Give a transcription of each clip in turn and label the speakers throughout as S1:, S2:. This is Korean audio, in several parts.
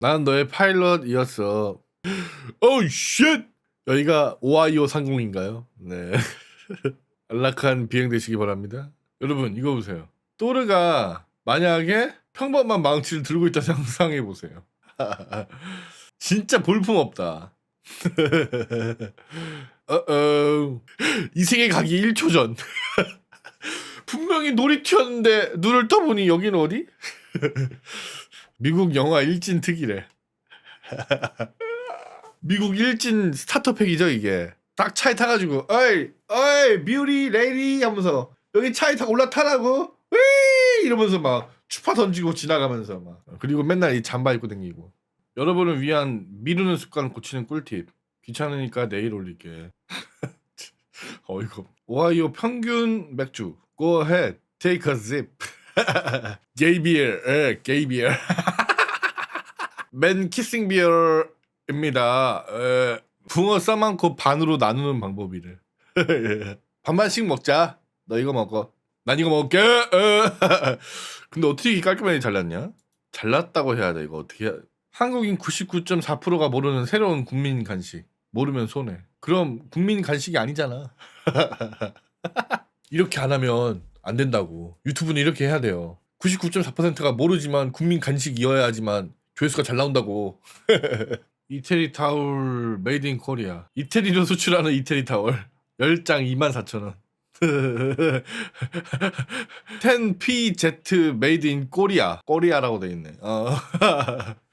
S1: 난 너의 파일럿이었어. 쉣! 여기가 오하이오 상공인가요? 네. 안락한 비행 되시기 바랍니다. 여러분 이거 보세요. 또르가 만약에 평범한 망치를 들고 있다 상상해 보세요. 진짜 볼품 없다. 어어. 이 세계 가기 1초 전. 분명히 놀이터였는데 눈을 떠보니 여긴 어디? 미국 영화 일진 특이래. 미국 일진 스타터팩이죠 이게. 딱 차에 타가지고 어이 어이 뷰리 레이디 하면서 여기 차에 타고 올라타라고? 위 이러면서 막 추파 던지고 지나가면서 막. 그리고 맨날 이 잠바 입고 다니고. 여러분을 위한 미루는 습관을 고치는 꿀팁. 귀찮으니까 내일 올릴게. 어이구. 오하이오 평균 맥주. Go ahead take a sip 예, gay beer 맨 키싱 비어입니다. 에, 붕어 싸만코 반으로 나누는 방법이래. 반반씩 먹자. 너 이거 먹어. 난 이거 먹을게. 에. 근데 어떻게 이렇게 깔끔하게 잘랐냐? 잘랐다고 해야 돼 이거 어떻게 해야 한국인 99.4%가 모르는 새로운 국민 간식. 모르면 손해. 그럼 국민 간식이 아니잖아. 이렇게 안 하면 안 된다고. 유튜브는 이렇게 해야 돼요. 99.4%가 모르지만 국민 간식이어야지만 조회수가 잘 나온다고. 이태리 타올 메이드 인 코리아 이태리로 수출하는 이태리 타올 10장 24,000원 10PZ 메이드 인 코리아 코리아라고 돼 있네. 어.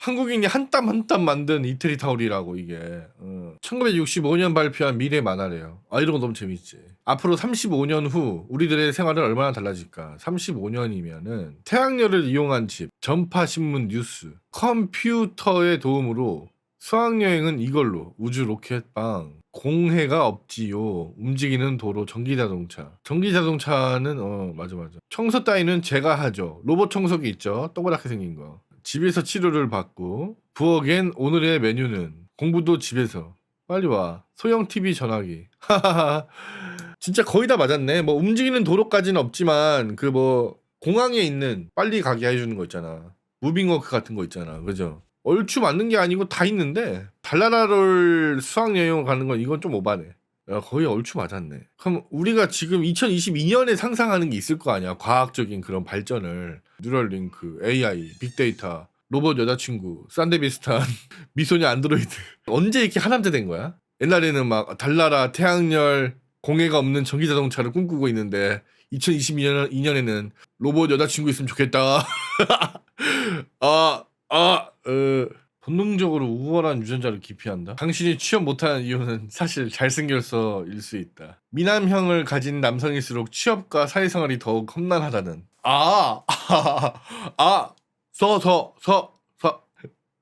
S1: 한국인이 한 땀 한 땀 만든 이태리 타올이라고 이게. 어. 1965년 발표한 미래 만화래요. 아 이런 거 너무 재밌지. 앞으로 35년 후 우리들의 생활은 얼마나 달라질까. 35년이면은 태양열을 이용한 집 전파 신문 뉴스 컴퓨터의 도움으로 수학여행은 이걸로. 우주 로켓방 공해가 없지요. 움직이는 도로 전기자동차. 전기자동차는 어 맞아 맞아. 청소 따위는 제가 하죠. 로봇 청소기 있죠? 동그랗게 생긴 거 집에서 치료를 받고 부엌엔 오늘의 메뉴는 공부도 집에서. 빨리 와. 소형 TV 전화기. 하하하. 진짜 거의 다 맞았네. 뭐 움직이는 도로까지는 없지만 그 뭐 공항에 있는 빨리 가게 해주는 거 있잖아. 무빙워크 같은 거 있잖아. 그죠? 얼추 맞는 게 아니고 다 있는데 달나라를 수학여행 가는 건 이건 좀 오바네. 야, 거의 얼추 맞았네. 그럼 우리가 지금 2022년에 상상하는 게 있을 거 아니야. 과학적인 그런 발전을 뉴럴링크 AI 빅데이터 로봇 여자친구 산데비스탄 미소녀 안드로이드 언제 이렇게 하남자 된 거야 옛날에는 막 달나라 태양열 공해가 없는 전기 자동차를 꿈꾸고 있는데 2022년 2년에는 로봇 여자친구 있으면 좋겠다 아 아, 어, 본능적으로 우월한 유전자를 기피한다. 당신이 취업 못하는 이유는 사실 잘생겨서일 수 있다. 미남형을 가진 남성일수록 취업과 사회생활이 더욱 험난하다는. 아, 아, 아, 서, 서, 서, 서.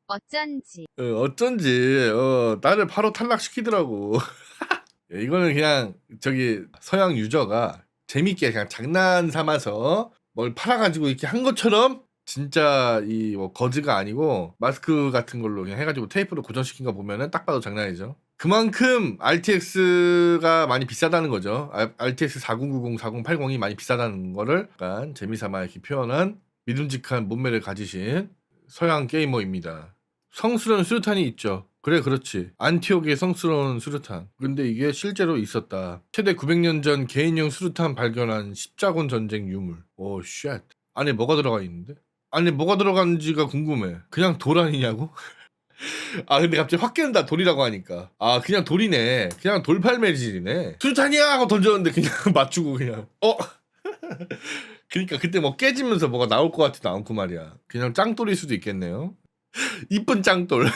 S2: 어쩐지
S1: 어, 어쩐지 어, 나를 바로 탈락시키더라고. 예, 이거는 그냥 저기 서양 유저가 재밌게 그냥 장난 삼아서 뭘 팔아가지고 이렇게 한 것처럼 진짜 이 뭐 거즈가 아니고 마스크 같은 걸로 그냥 해가지고 테이프로 고정시킨 거 보면은 딱 봐도 장난이죠. 그만큼 RTX가 많이 비싸다는 거죠. 아, RTX 4090, 4080이 많이 비싸다는 거를 약간 재미삼아 이렇게 표현한 믿음직한 몸매를 가지신 서양 게이머입니다. 성스러운 수류탄이 있죠. 그래 그렇지. 안티옥의 성스러운 수류탄. 근데 이게 실제로 있었다. 최대 900년 전 개인용 수류탄 발견한 십자군 전쟁 유물. 오 쉣. 안에 뭐가 들어가 있는데? 안에 뭐가 들어가는지가 궁금해. 그냥 돌 아니냐고? 아 근데 갑자기 확 깬다 돌이라고 하니까. 아 그냥 돌이네. 그냥 돌팔매질이네. 수류탄이야! 하고 던졌는데 그냥 맞추고 그냥. 어? 그러니까 그때 뭐 깨지면서 뭐가 나올 것 같지도 않고 말이야. 그냥 짱돌일 수도 있겠네요. 이쁜 짱돌.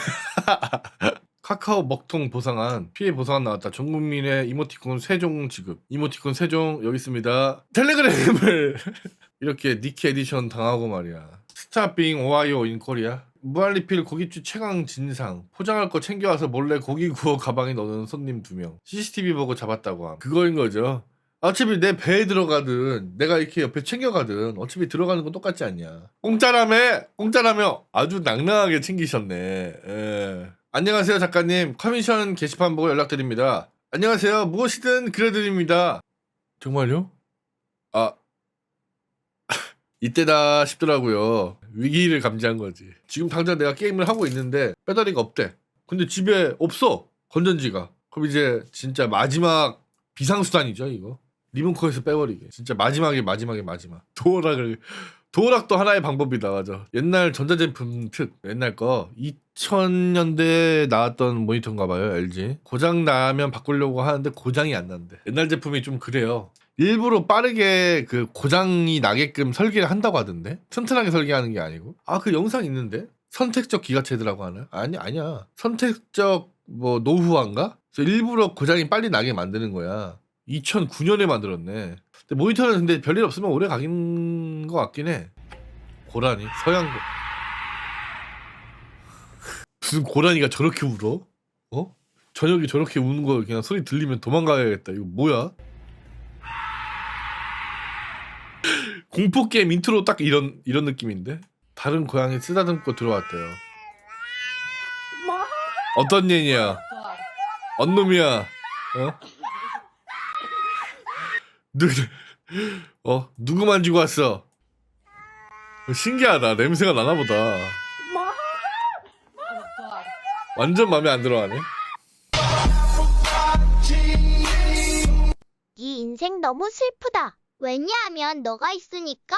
S1: 카카오 먹통 보상안. 피해 보상안 나왔다. 전 국민의 이모티콘 세종 지급. 이모티콘 세종 여기 있습니다. 텔레그램을 이렇게 니키 에디션 당하고 말이야. 스타빙 오하이오 인 코리아 무한리필 고깃집 최강 진상. 포장할 거 챙겨와서 몰래 고기 구워 가방에 넣는 손님 두 명. CCTV 보고 잡았다고 함. 그거인 거죠? 어차피 내 배에 들어가든 내가 이렇게 옆에 챙겨가든 어차피 들어가는 건 똑같지 않냐. 공짜라며 공짜라며 아주 낭낭하게 챙기셨네. 예. 안녕하세요 작가님. 커미션 게시판 보고 연락드립니다. 안녕하세요. 무엇이든 그려드립니다. 정말요? 아. 이때다 싶더라고요 위기를 감지한 거지. 지금 당장 내가 게임을 하고 있는데 배터리가 없대. 근데 집에 없어 건전지가. 그럼 이제 진짜 마지막 비상수단이죠 이거. 리모컨에서 빼버리게. 진짜 마지막에 마지막에 마지막. 도어락을 도어락도 하나의 방법이다 맞아. 옛날 전자제품 특 옛날 거 2000년대에 나왔던 모니터인가 봐요 LG. 고장 나면 바꾸려고 하는데 고장이 안 난대. 옛날 제품이 좀 그래요. 일부러 빠르게 그 고장이 나게끔 설계를 한다고 하던데? 튼튼하게 설계하는 게 아니고? 아 그 영상 있는데? 선택적 기가체드라고 하나 아니 아니야. 선택적 뭐 노후화인가? 그래서 일부러 고장이 빨리 나게 만드는 거야. 2009년에 만들었네. 근데 모니터는 근데 별일 없으면 오래 가긴 것 같긴 해. 고라니? 서양 고. 무슨 고라니가 저렇게 울어? 어? 저녁에 저렇게 우는 거 그냥 소리 들리면 도망가야겠다. 이거 뭐야 공포 게임 인트로 딱 이런 이런 느낌인데 다른 고양이 쓰다듬고 들어왔대요. 어떤 년이야? 언놈이야? 어? 누, 어 누구 만지고 왔어? 어, 신기하다 냄새가 나나 보다. 완전 마음에 안 들어하네.
S2: 네 인생 너무 슬프다. 왜냐하면 너가 있으니까.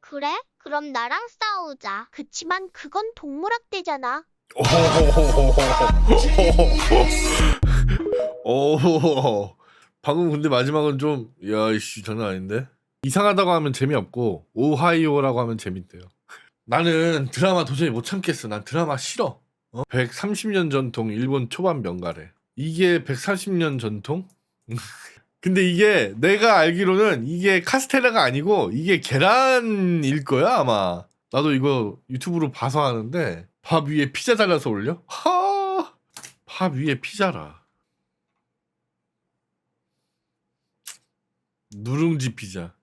S2: 그래? 그럼 나랑 싸우자. 그치만 그건 동물학대잖아.
S1: 오, 방금 근데 마지막은 좀, 야, 이씨, 장난 아닌데? 이상하다고 하면 재미없고, 오하이오라고 하면 재밌대요. 나는 드라마 도저히 못 참겠어. 난 드라마 싫어. 어? 130년 전통 일본 초반 명가래. 이게 130년 전통? 근데 이게 내가 알기로는 이게 카스테라가 아니고 이게 계란일 거야 아마. 나도 이거 유튜브로 봐서 하는데 밥 위에 피자 잘라서 올려? 하, 밥 위에 피자라. 누룽지 피자.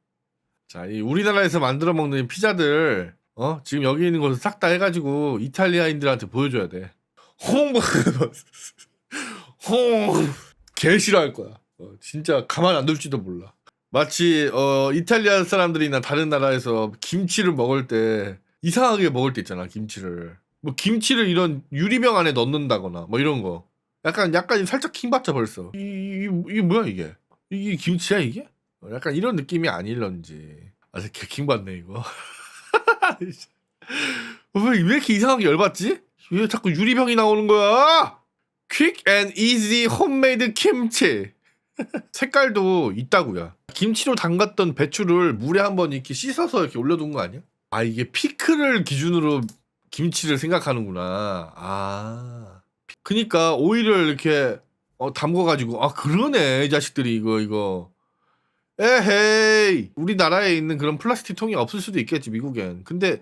S1: 자, 이 우리나라에서 만들어 먹는 피자들, 어? 지금 여기 있는 것을 싹 다 해가지고 이탈리아인들한테 보여줘야 돼. 홍, 홍, 개 싫어할 거야. 어, 진짜 가만 안 둘지도 몰라. 마치 어, 이탈리아 사람들이나 다른 나라에서 김치를 먹을 때 이상하게 먹을 때 있잖아 김치를. 뭐 김치를 이런 유리병 안에 넣는다거나 뭐 이런 거. 약간 약간 살짝 킹받자 벌써. 이, 이, 이게 뭐야 이게? 이게 김치야 이게? 어, 약간 이런 느낌이 아닐런지. 아주 개킹 받네 이거. 왜, 왜 이렇게 이상하게 열받지? 왜 자꾸 유리병이 나오는 거야? Quick and easy homemade kimchi. 색깔도 있다고요. 김치로 담갔던 배추를 물에 한번 이렇게 씻어서 이렇게 올려둔 거 아니야? 아 이게 피클을 기준으로 김치를 생각하는구나. 아, 그니까 오이를 이렇게 어, 담궈가지고 아 그러네 이 자식들이 이거 이거. 에헤이 우리나라에 있는 그런 플라스틱 통이 없을 수도 있겠지 미국엔. 근데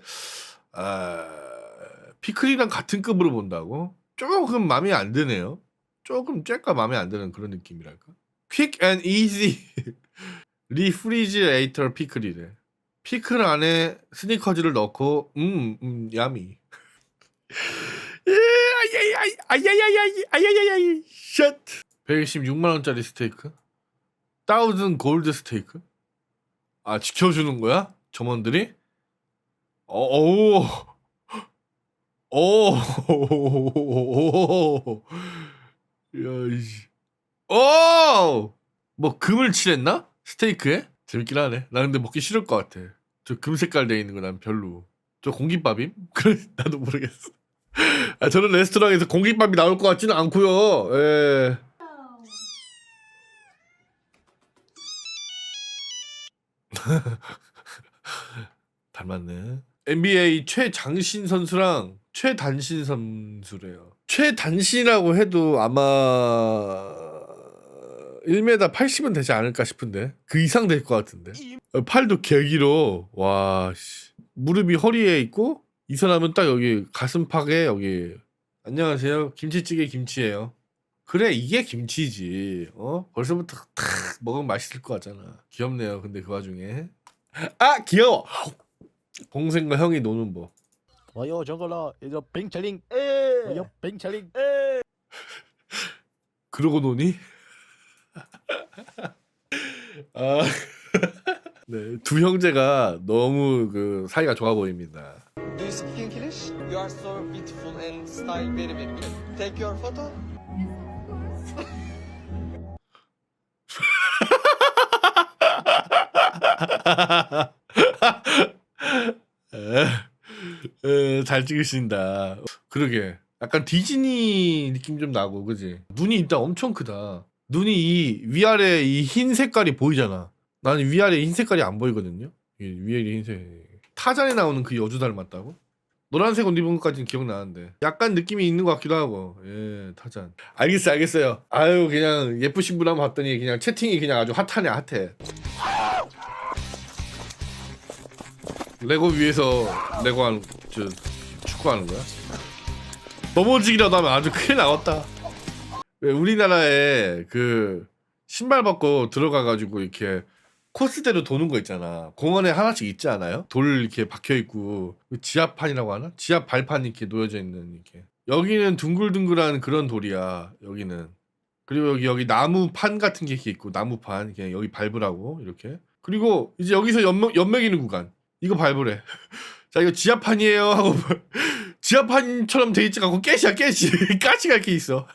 S1: 아, 피클이랑 같은 급으로 본다고? 조금 마음에 안 드네요. 조금 쬐까 마음에 안 드는 그런 느낌이랄까. Quick and easy refrigerator 피클이래. 피클 안에 스니커즈를 넣고 음, 음 야미. 아야야야야야야야야야야야야 샷. 116만 원짜리 스테이크? 다우즌 골드 스테이크? 아 지켜주는 거야? 점원들이? 어, 오, 오, 야, 이씨. 오! 뭐 금을 칠했나? 스테이크에? 재밌긴 하네. 나 근데 먹기 싫을 것 같아. 저 금 색깔 돼 있는 거 난 별로. 저 공깃밥임? 그래 나도 모르겠어. 아, 저는 레스토랑에서 공깃밥이 나올 것 같지는 않고요. 예. 닮았네. NBA 최장신 선수랑 최단신 선수래요. 최단신이라고 해도 아마 1m 80은 되지 않을까 싶은데 그 이상 될 것 같은데. 팔도 개기로 와 씨. 무릎이 허리에 있고 이 사람은 딱 여기 가슴팍에 여기. 안녕하세요. 김치찌개 김치예요. 그래 이게 김치지. 어? 벌써부터 탁 먹으면 맛있을 것 같잖아. 귀엽네요 근데 그 와중에. 아 귀여워! 동생과 형이 노는 법.
S3: 와요 정글러. 이거 뱅 찰링. 와요 뱅 찰링.
S1: 에 그러고 노니? 아, 네, 두 형제가 너무 그 사이가 좋아 보입니다.
S4: Do you speak English? You are so beautiful and style very very good. Take your photo.
S1: 에, 에, 잘 찍으신다. 그러게. 약간 디즈니 느낌 좀 나고, 그지? 눈이 일단 엄청 크다. 눈이 이 위아래 이 흰 색깔이 보이잖아. 나는 위아래 흰 색깔이 안 보이거든요. 이 위아래 흰색. 타잔에 나오는 그 여주 닮았다고? 노란색 옷 입은 것까지는 기억나는데 약간 느낌이 있는 것 같기도 하고 예 타잔 알겠어 알겠어요 아유 그냥 예쁘신 분 한번 봤더니 그냥 채팅이 그냥 아주 핫하네 핫해 레고 위에서 레고 하는 저 축구하는 거야? 넘어지기라도 하면 아주 큰일 나왔다. 왜 우리나라에 그 신발 벗고 들어가가지고 이렇게 코스대로 도는 거 있잖아. 공원에 하나씩 있지 않아요? 돌 이렇게 박혀 있고 지압판이라고 하나? 지압 발판 이렇게 놓여져 있는 이렇게. 여기는 둥글둥글한 그런 돌이야. 여기는. 그리고 여기 여기 나무판 같은 게 있고 나무판 그냥 여기 밟으라고 이렇게. 그리고 이제 여기서 연맥 연맥이는 구간. 이거 밟으래. 자 이거 지하판이에요 하고 지하판처럼 돼 있지 않고 깨시야 깨시 가시가 이렇게 있어.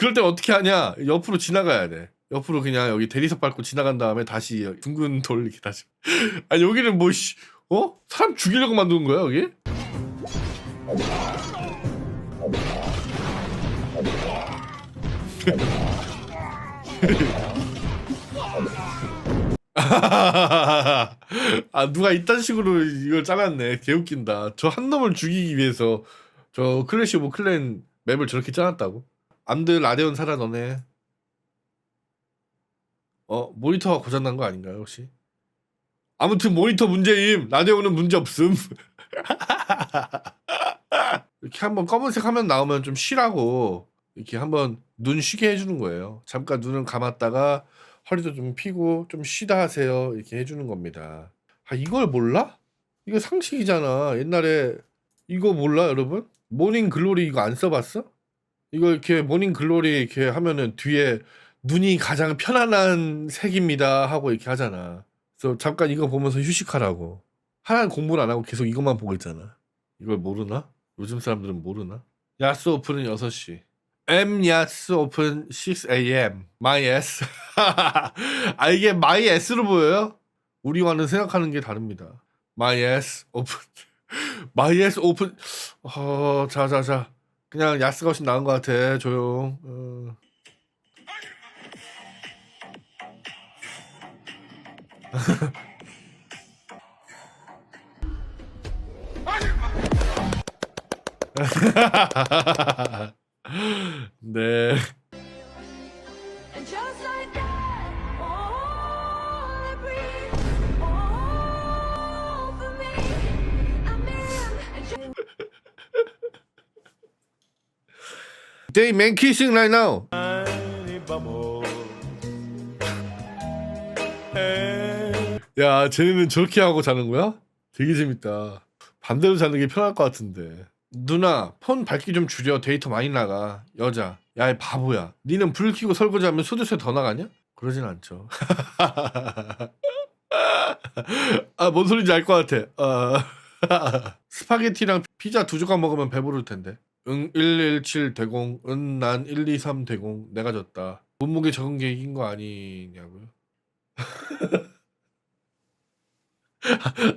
S1: 그럴 땐 어떻게 하냐? 옆으로 지나가야 돼. 옆으로 그냥 여기 대리석 밟고 지나간 다음에 다시 둥근 돌 이렇게 다시. 아니 여기는 뭐 씨, 어? 사람 죽이려고 만든 거야 여기? 아 누가 이딴 식으로 이걸 짜놨네 개웃긴다 저 한 놈을 죽이기 위해서 저 클래시 오브 클랜 맵을 저렇게 짜놨다고 암들 라데온 살아 너네 어 모니터가 고장난 거 아닌가요 혹시 아무튼 모니터 문제임 라데온은 문제 없음 이렇게 한번 검은색 화면 나오면 좀 쉬라고 이렇게 한번 눈 쉬게 해주는 거예요 잠깐 눈을 감았다가 허리도 좀 피고 좀 쉬다 하세요 이렇게 해주는 겁니다. 아 이걸 몰라? 이거 상식이잖아. 옛날에 이거 몰라 여러분? 모닝 글로리 이거 안 써봤어? 이거 이렇게 모닝 글로리 이렇게 하면은 뒤에 눈이 가장 편안한 색입니다 하고 이렇게 하잖아. 그래서 잠깐 이거 보면서 휴식하라고. 하나는 공부를 안 하고 계속 이것만 보고 있잖아. 이걸 모르나? 요즘 사람들은 모르나? 야스 오픈은 6시. M 야스 오픈 6 a.m. My S. 아 이게 My S로 보여요? 우리와는 생각하는 게 다릅니다. My S 오픈. My S 오픈. 어, 자 자 자. 그냥 야스가 훨씬 나은 것 같아. 조용. 어. 네. They man kissing right now. 야, 쟤네는 저렇게 하고 자는 거야? 되게 재밌다. 반대로 자는 게 편할 것 같은데. 누나, 폰 밝기 좀 줄여. 데이터 많이 나가. 여자. 야, 이 바보야. 니는 불 켜고 설거지하면 수도세 더 나가냐? 그러진 않죠. 아, 뭔 소린지 알 것 같아. 어. 스파게티랑 피자 두 조각 먹으면 배부를 텐데. 응, 117 대공. 은, 난 123 대공. 내가 졌다. 몸무게 적은 게 이긴 거 아니냐고요?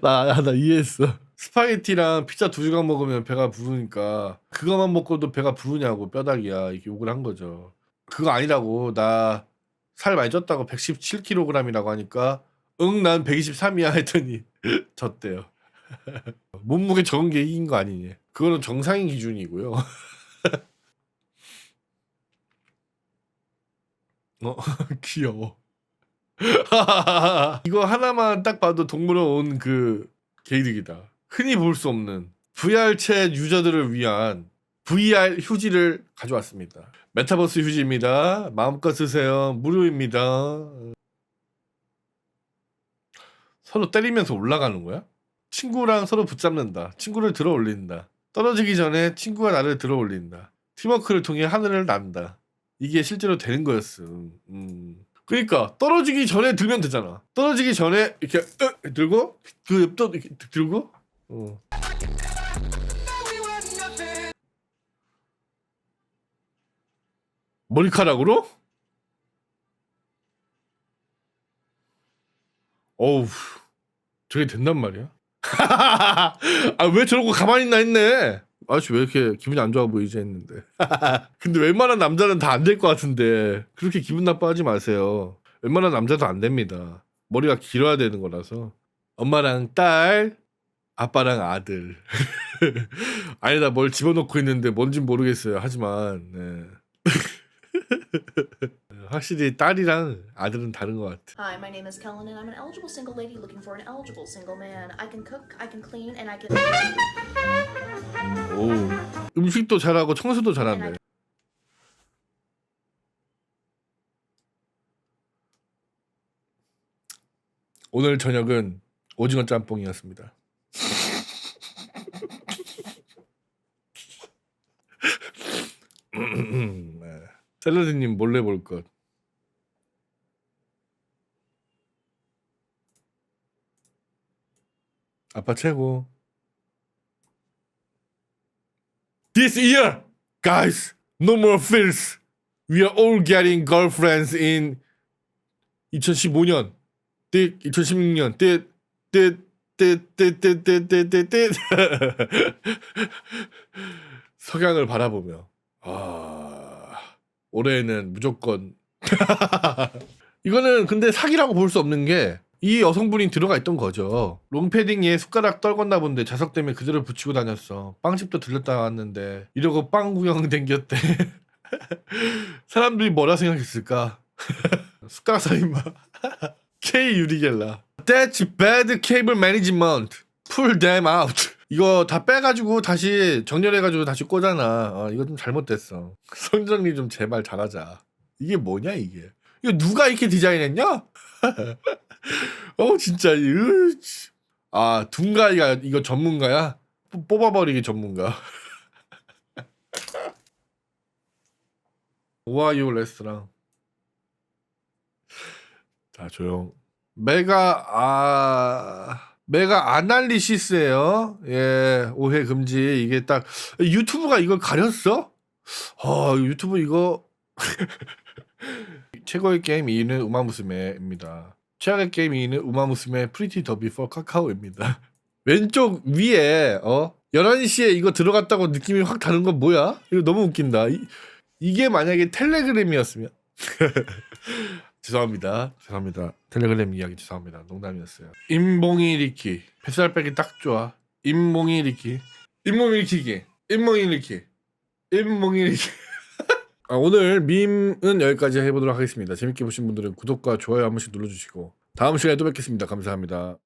S1: 나, 나, 나 이해했어. 스파게티랑 피자 두 조각 먹으면 배가 부르니까 그거만 먹고도 배가 부르냐고 뼈다귀야 이렇게 욕을 한 거죠. 그거 아니라고 나 살 많이 쪘다고 117kg이라고 하니까 응 난 123이야 했더니 졌대요. 몸무게 적은 게 이긴 거 아니니? 그거는 정상인 기준이고요. 어 귀여워. 이거 하나만 딱 봐도 동물원 온그 개이득이다. 흔히 볼 수 없는 VR 챗 유저들을 위한 VR 휴지를 가져왔습니다. 메타버스 휴지입니다. 마음껏 쓰세요. 무료입니다. 서로 때리면서 올라가는 거야? 친구랑 서로 붙잡는다. 친구를 들어 올린다. 떨어지기 전에 친구가 나를 들어 올린다. 팀워크를 통해 하늘을 난다. 이게 실제로 되는 거였음. 음. 그러니까 떨어지기 전에 들면 되잖아. 떨어지기 전에 이렇게 으, 들고 그또 들고. 어. 머리카락으로? 어우, 저게 된단 말이야? 아, 왜 저러고 가만히 있나 했네. 아저씨 왜 이렇게 기분이 안 좋아 보이지 했는데. 근데 웬만한 남자는 다 안 될 것 같은데 그렇게 기분 나빠하지 마세요. 웬만한 남자도 안 됩니다. 머리가 길어야 되는 거라서. 엄마랑 딸, 아빠랑 아들. 아니다 뭘 집어넣고 있는데 뭔진 모르겠어요. 하지만 네. 확실히 딸이랑 아들은 다른 것 같아.
S5: Hi, my name is Kellen, and I'm an eligible single lady looking for an eligible single man. I can cook, I can clean, and I can.
S1: 오 음식도 잘하고 청소도 잘하네. 오늘 저녁은 오징어 짬뽕이었습니다. 네. 샐러드님 몰래 볼 것. 아빠 최고. This year, guys, no more fears. We are all getting girlfriends in 2015년, 2016년, 띠띠띠띠띠띠띠띠 석양을 바라보며 아 올해는 무조건 이거는 근데 사기라고 볼 수 없는 게 이 여성분이 들어가 있던 거죠. 롱패딩에 숟가락 떨궜나 본데 자석 때문에 그대로 붙이고 다녔어. 빵집도 들렸다 왔는데 이러고 빵 구경 댕겼대. 사람들이 뭐라 생각했을까? 숟가락 살인마. K 유리겔라. That's bad cable management. Pull them out. 이거 다 빼가지고 다시 정렬해가지고 다시 꽂아놔. 어, 이거 좀 잘못됐어. 성정리 좀 제발 잘하자. 이게 뭐냐 이게? 이거 누가 이렇게 디자인했냐? 어 진짜 으, 씨. 아 둥가이가 이거 전문가야? 뽑- 뽑아버리기 전문가. 오하이오 레스토랑. 자 조용. 메가 아 메가 아날리시스예요. 예 오해 금지 이게 딱 유튜브가 이걸 가렸어? 어 유튜브 이거 최고의 게임 2위는 우마무스메입니다. 최악의 게임 2위는 우마무스메 프리티 더비 포 카카오입니다. 왼쪽 위에 어 11시에 이거 들어갔다고 느낌이 확 다른 건 뭐야? 이거 너무 웃긴다. 이, 이게 만약에 텔레그램이었으면 죄송합니다. 죄송합니다. 텔레그램 이야기 죄송합니다. 농담이었어요. 임봉이 리키 뱃살 빼기 딱 좋아. 임봉이 리키 임봉이 리키기 임봉이 리키 임봉이 리키 아, 오늘 밈은 여기까지 해보도록 하겠습니다. 재밌게 보신 분들은 구독과 좋아요 한 번씩 눌러주시고 다음 시간에 또 뵙겠습니다. 감사합니다.